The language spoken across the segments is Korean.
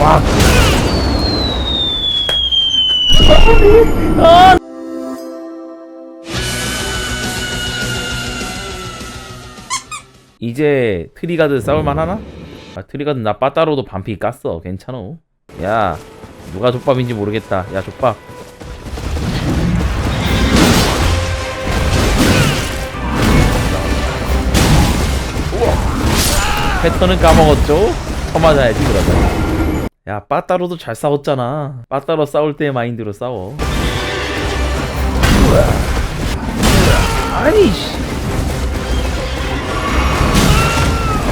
와. 아. 이제 트리가드 싸울만 하나? 아, 트리가드 나 빠따로도 반피 깠어. 괜찮어. 야, 누가 족밥인지 모르겠다. 야, 족밥. 패턴은 까먹었죠? 쳐맞아야지 그러면 야 빠따로도 잘 싸웠잖아. 빠따로 싸울 때 마인드로 싸워. 아니 씨.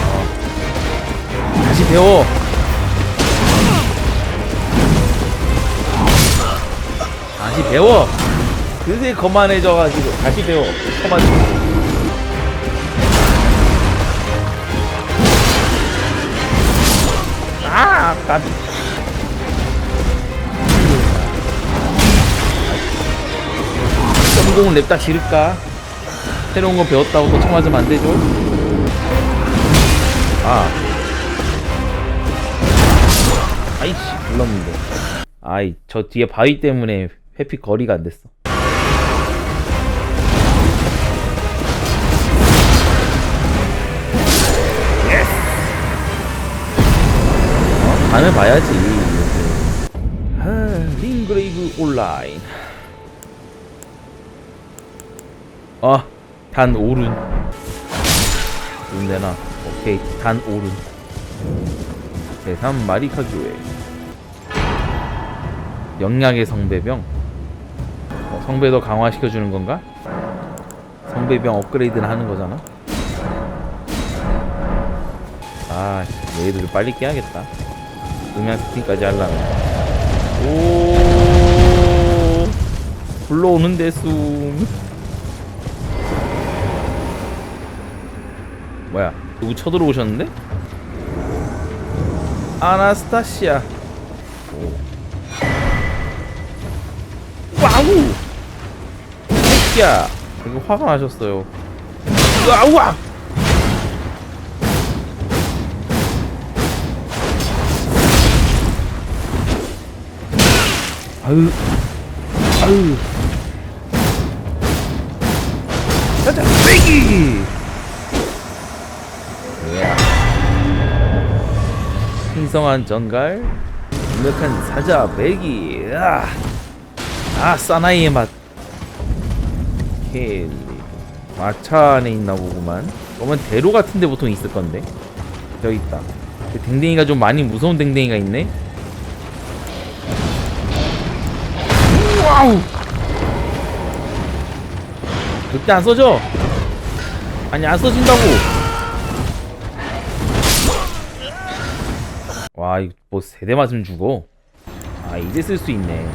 어. 다시 배워. 다시 배워. 그새 거만해져가지고 다시 배워. 쳐맞 까비. 점공은 냅다 지를까? 새로운 거 배웠다고 또 청맞으면 안 되죠? 아. 아이씨, 불렀는데. 아이, 저 뒤에 바위 때문에 회피 거리가 안 됐어. 어? 간을 봐야지. 아, 링그레이브 온라인. 아, 단 오른. 눈대나. 오케이, 단 오른. 제3 마리카 교회. 영약의 성배병. 어, 성배도 강화시켜주는 건가? 성배병 업그레이드는 하는 거잖아. 아, 얘들을 빨리 깨야겠다. 음향 스팅까지 하려면. 오, 불러오는 데 숨. 뭐야? 누구 쳐들어오셨는데? 아나스타시아. 오. 와우! 새끼야! 이거 화가 나셨어요. 우와! 아유, 아유. 가자, 빼기! 야. 신성한 전갈, 강력한 사자, 아, 아 사나이의 맛. 켈리. 마차 안에 있나 보구만. 그러면 대로 같은데 보통 있을 건데. 저기 있다. 그 댕댕이가 좀 많이 무서운 댕댕이가 있네. 와우. 그때 안 써져. 아니 안 써진다고. 와 이거 뭐 세대 맞으면 죽어. 아 이제 쓸 수 있네.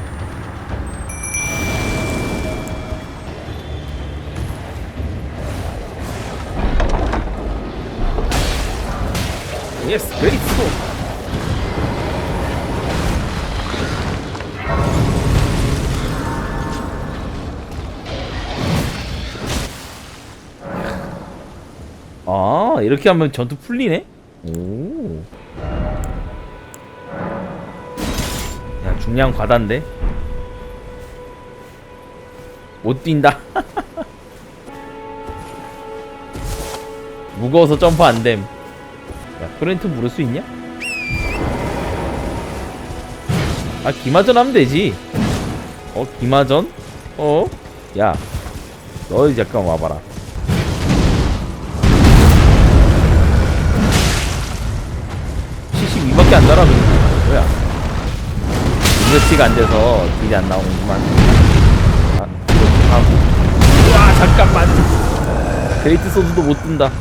예스 그레이트 아 이렇게 하면 전투 풀리네? 오. 야 중량 과다인데? 못 뛴다. 무거워서 점프 안 됨. 야 프렌트 물을 수 있냐? 아 기마전 하면 되지. 어 기마전? 어? 야, 너 잠깐 와봐라. 밖에 안 달아 그냥 뭐야. 인거치가 안 돼서 딜이 안 나오는구만. 아 이렇게 하고 우와 잠깐만. 그레이트 소드도 못 든다.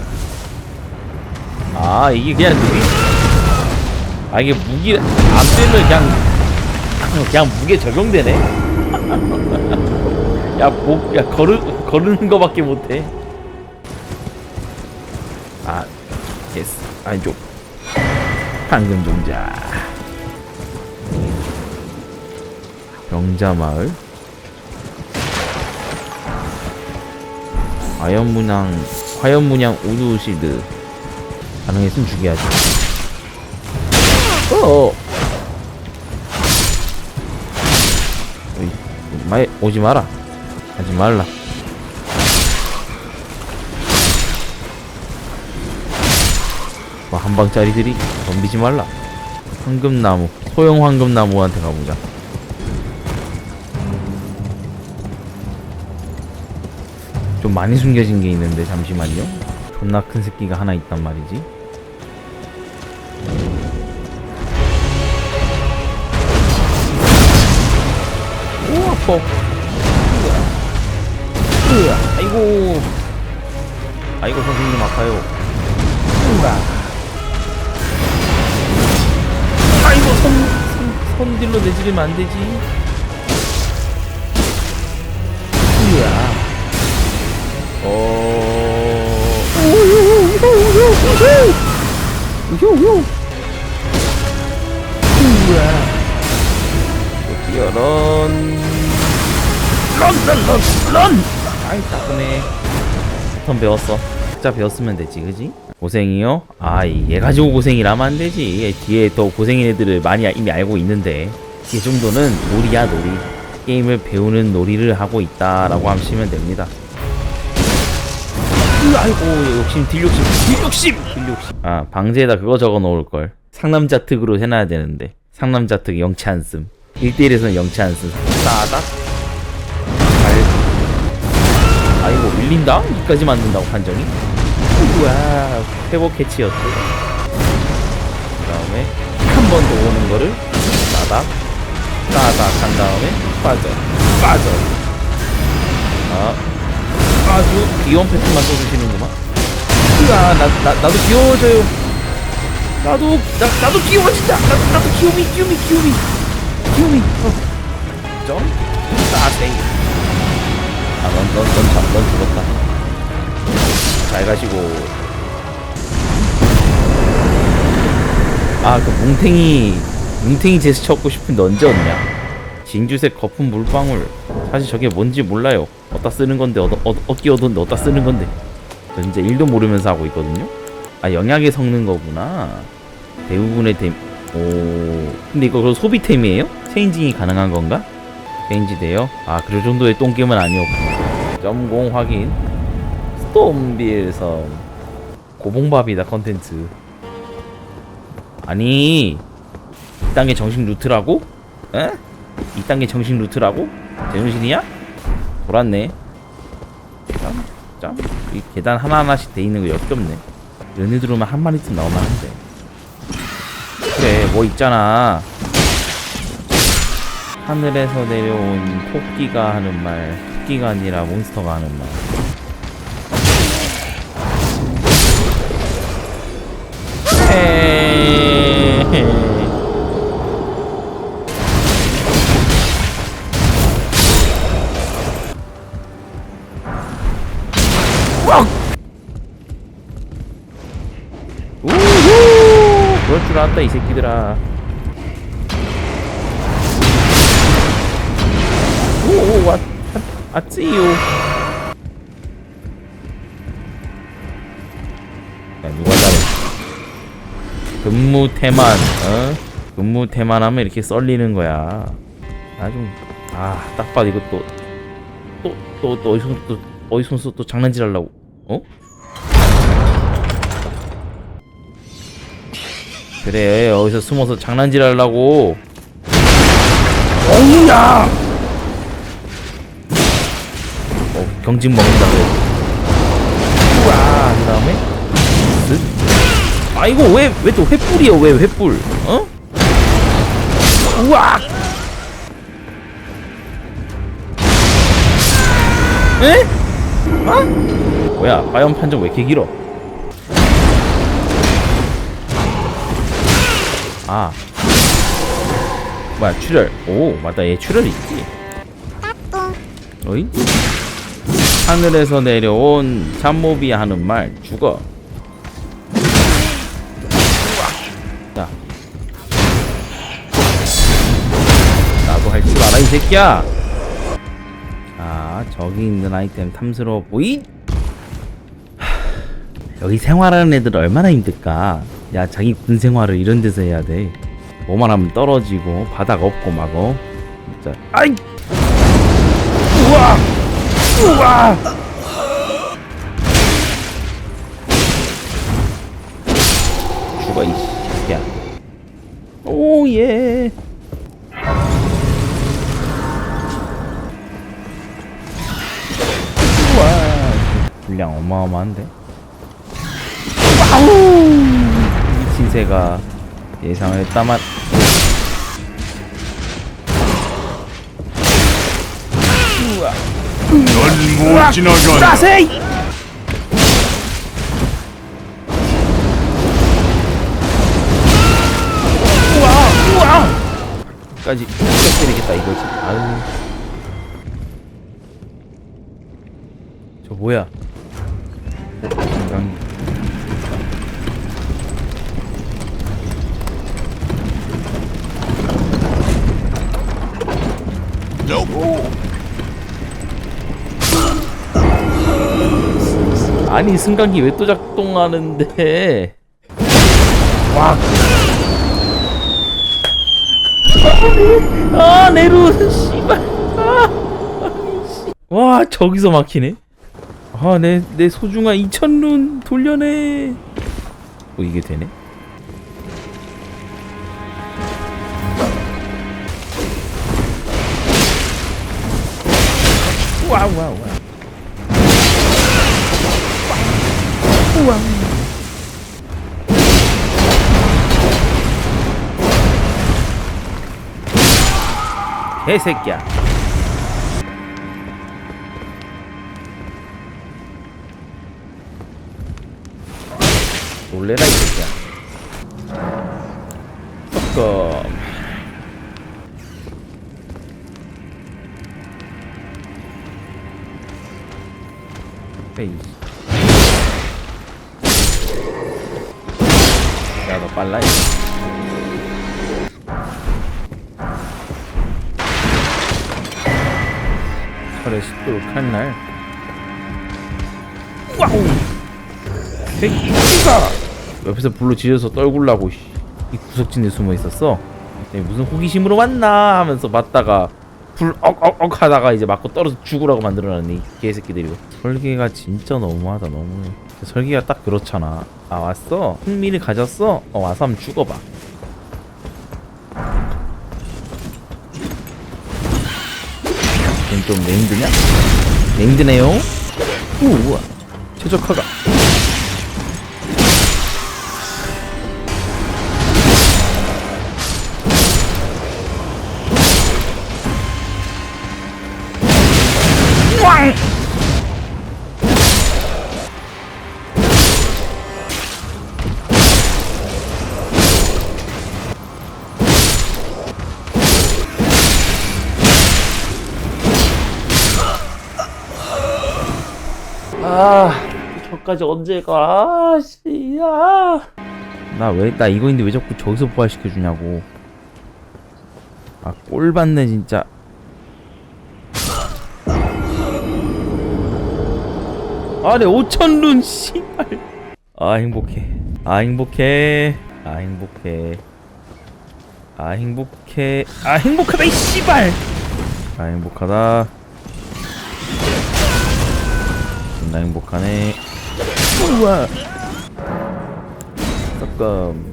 아 이게 그냥 무기? 아 이게 무기 안 빼면 그냥 그냥 무게 적용되네. 야 목 야 걸으 걸으는 거밖에 못해. 아 예스 안쪽 황금 종자. 병자마을. 화염문양, 화염문양 우두시드. 가능했으면 죽여야지. 어, 어. 마이, 오지 마라. 하지 말라. 한방짜리들이 덤비지 말라. 황금나무 소형 황금나무한테 가보자. 좀 많이 숨겨진 게 있는데 잠시만요. 존나 큰 새끼가 하나 있단 말이지. 오 아파. 으아 아이고. 아이고 선생님 아파요. 으아 손, 손, 손딜로 내지르면 안 되지. 으아 어. 우후우후우후우후우후우 으아 뛰어 런 런 런 런! 런! 아이 따끔해 패턴 배웠어 자 배웠으면 되지 그지? 고생이요? 아얘 가지고 고생이라면 안 되지. 얘 뒤에 더 고생인 애들을 많이 아- 이미 알고 있는데. 이 정도는 놀이야 놀이. 게임을 배우는 놀이를 하고 있다라고 하시면 됩니다. 으, 아이고 욕심 딜욕심. 딜욕심! 딜욕심. 아 방제에다 그거 적어 놓을걸. 상남자 특으로 해놔야 되는데. 상남자 특 영치 안씀 1대1에서는 영치 안씀 잘 아이고 밀린다? 이까지 만든다고 판정이? 우와 회복 캐치였어 그 다음에 한 번 더 오는 거를 따닥 따닥 한 다음에 빠져 빠져. 아 아주 귀여운 패턴만 써주시는구만. 으아 나, 나, 나도 귀여워져요. 나도 나, 나도 귀여워진다 나, 나도 귀요미 귀요미 귀요미. 귀요미. 어. 점? 따세이 아넌넌넌넌 죽었다. 잘 가시고. 아 그 뭉탱이 뭉탱이 제스처 얻고 싶은데 언제 얻냐? 진주색 거품 물방울. 사실 저게 뭔지 몰라요. 어디다 쓰는 건데 얻, 얻, 얻기 얻었는데 어디다 쓰는 건데. 저 진짜 일도 모르면서 하고 있거든요. 아 영약에 섞는 거구나. 대부분의 템... 오... 근데 이거 그럼 소비템이에요? 체인징이 가능한 건가? 체인지 돼요? 아 그 정도의 똥겜은 아니었구나 점공 확인 스톰빌섬 고봉밥이다 컨텐츠 아니 이딴 게 정식 루트라고? 에? 이딴 게 정식 루트라고? 제정신이야? 돌았네 점, 점. 이 계단 하나하나씩 돼 있는 거 역겹네 연애 들어오면 한 마리쯤 나오면 한데 그래 뭐 있잖아 하늘에서 내려온 토끼가 하는 말 토끼가 아니라 몬스터가 하는 말! 우후! 그럴 줄 알았다 이 새끼들아 왔지요 야 누가 잘해? 근무 태만 어? 근무 태만 하면 이렇게 썰리는 거야. 나좀아 딱 봐도 이거 또 또 또 또, 어디서 또 어디서 또 장난질 하려고. 어? 그래 어디서 숨어서 장난질 하려고. 어우야 경직 먹는다 그래 우와 그 다음에? 쓱. 아이고 왜왜 또 횃불이야 왜 횃불? 어? 우와! 에? 어? 뭐야 과연 판정 왜 이렇게 길어? 아. 뭐야 출혈. 오 맞다. 얘 출혈이 있지. 어이? 하늘에서 내려온 잠모비 하는 말 죽어. 자. 나도 할 줄 알아 이 새끼야. 자 저기 있는 아이템 탐스러워 보이. 여기 생활하는 애들 얼마나 힘들까? 야 자기 군 생활을 이런 데서 해야 돼. 뭐만 하면 떨어지고 바닥 없고 막어. 진짜. 아이! 우와 우와! 죽어 이 새끼야. 오 예. 우와. 분량 어마어마한데? 와우. 미친 새가 예상을 했다만 넌못 지나간다. 따세이 우와 우와. 까지 때리겠다 이거지. 아유. 저 뭐야? 어, 건 아니 승강기 왜 또 작동하는데 와. 아 내루 씨발 아. 씨. 와 저기서 막히네 아내 내 소중한 2000룬 돌려내 뭐 이게 되네 와우 와우 와우 우와. 개새끼야. 놀래라 이 새끼야. 조금. 야, 빨라. 이. 철의 습도를 칼날. 와우! 새끼가! 옆에서 불로 지져서 떨굴라고, 씨. 이 구석진에 숨어 있었어. 네, 무슨 호기심으로 왔나 하면서 맞다가 불 억억억 하다가 이제 맞고 떨어져 죽으라고 만들어놨네 이 개새끼들이 설계가 진짜 너무하다 너무해 설계가 딱 그렇잖아 아 왔어? 흥미를 가졌어? 어 와서 한번 죽어봐 좀 네임드냐? 네임드네요 우와 최적화가 아, 저까지 언제 가? 아, 씨, 아. 나 왜, 나 이거 있는데 왜 자꾸 저기서 부활시켜주냐고. 아, 꼴 받네, 진짜. 아, 내 5천룬, 씨발. 아, 행복해. 아, 행복해. 아, 행복해. 아, 행복해. 아, 행복하다, 이 씨발! 아, 행복하다. 존나 행복하네. 우와. 잠깐.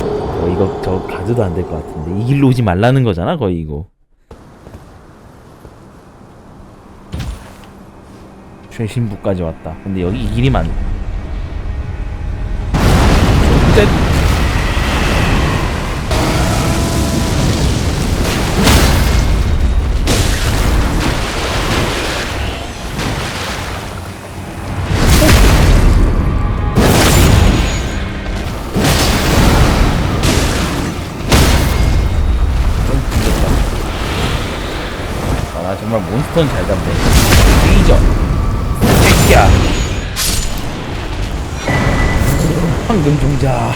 어, 이거 저 가져도 안 될 것 같은데 이 길로 오지 말라는 거잖아 거의 이거. 최신부까지 왔다. 근데 여기 이 길이. 아, 나 정말 몬스터는 잘 잡네. 종자.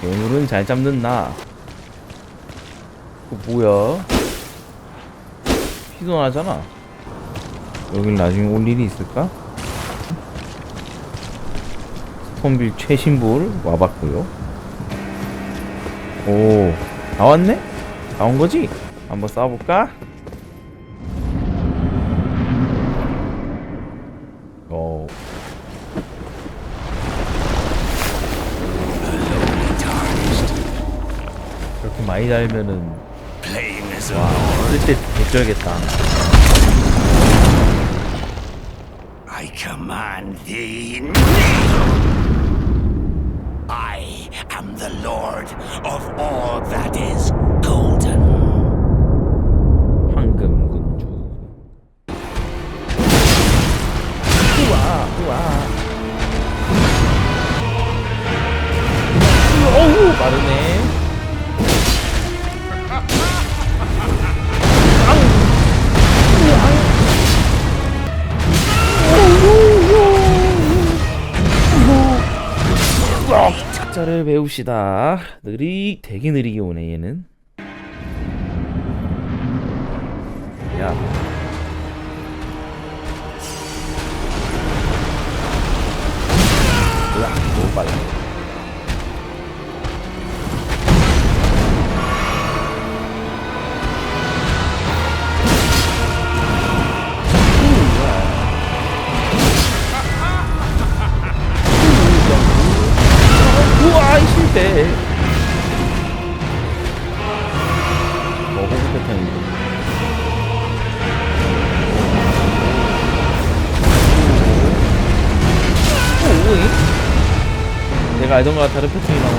괴물은 잘 잡는 나. 그 뭐야? 피곤하잖아. 여길 나중에 올 일이 있을까? 스폰빌 최신불 와봤고요. 오, 나왔네? 나온 거지? 한번 쏴볼까? 많이 달면은 Playing as 와, 쓸때 개쩔겠다. I command thee. I am the lord of all that is 배웁시다. 느리, 되게 느리게 오네 얘는. 야. 으악, 너무 빨라. 내가 알던 거랑 다른 패턴이 나오네.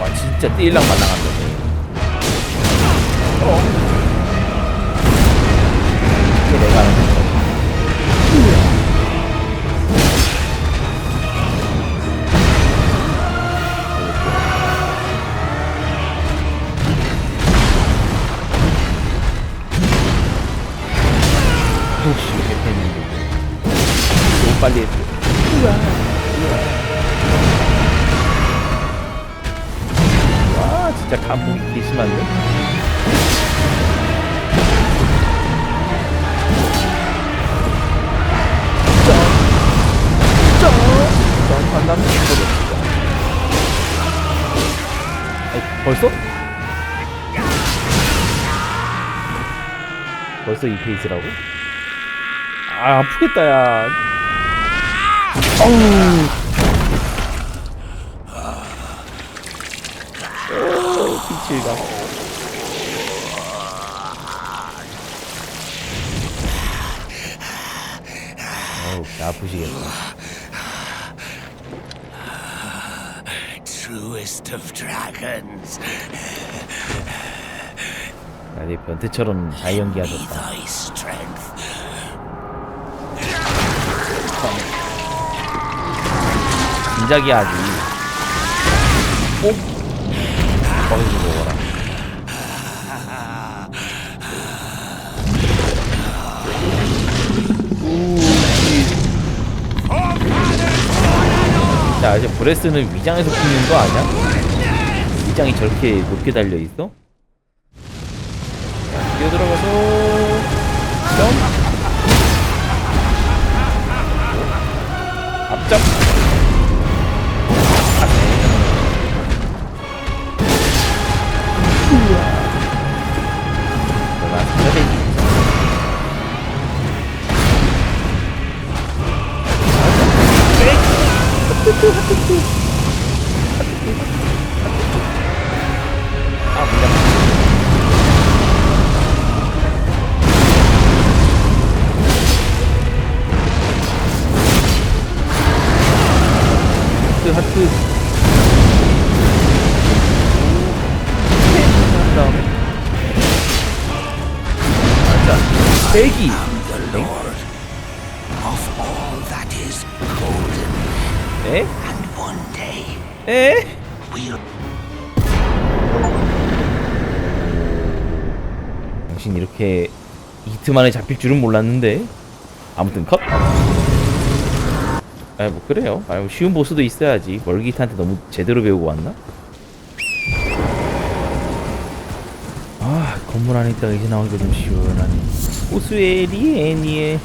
와 진짜 띠일랑 말랑한다. 어. 한 다음에 이거를 진짜. 아이, 벌써? 벌써 이 페이지라고? 아 아프겠다 야 어우 어, 빛을가 어우 아프시겠다 of dragons, 야, 내 변태처럼 잘 be 연기하셨다. thy strength. 진작에 하지 꼭 거기서 먹어라. 야 이제 브레스는 위장에서 붙는 거 아니야? 위장이 저렇게 높게 달려 있어? 대기. 에? Day 에? we'll 당신 이렇게 이트 만에 잡힐 줄은 몰랐는데 아무튼 컷. 아 뭐 그래요. 아뭐 쉬운 보스도 있어야지. 멀기트한테 너무 제대로 배우고 왔나? 건물 안에 있다가 이제 나오기가 좀 시원하네. 오스에 리에니에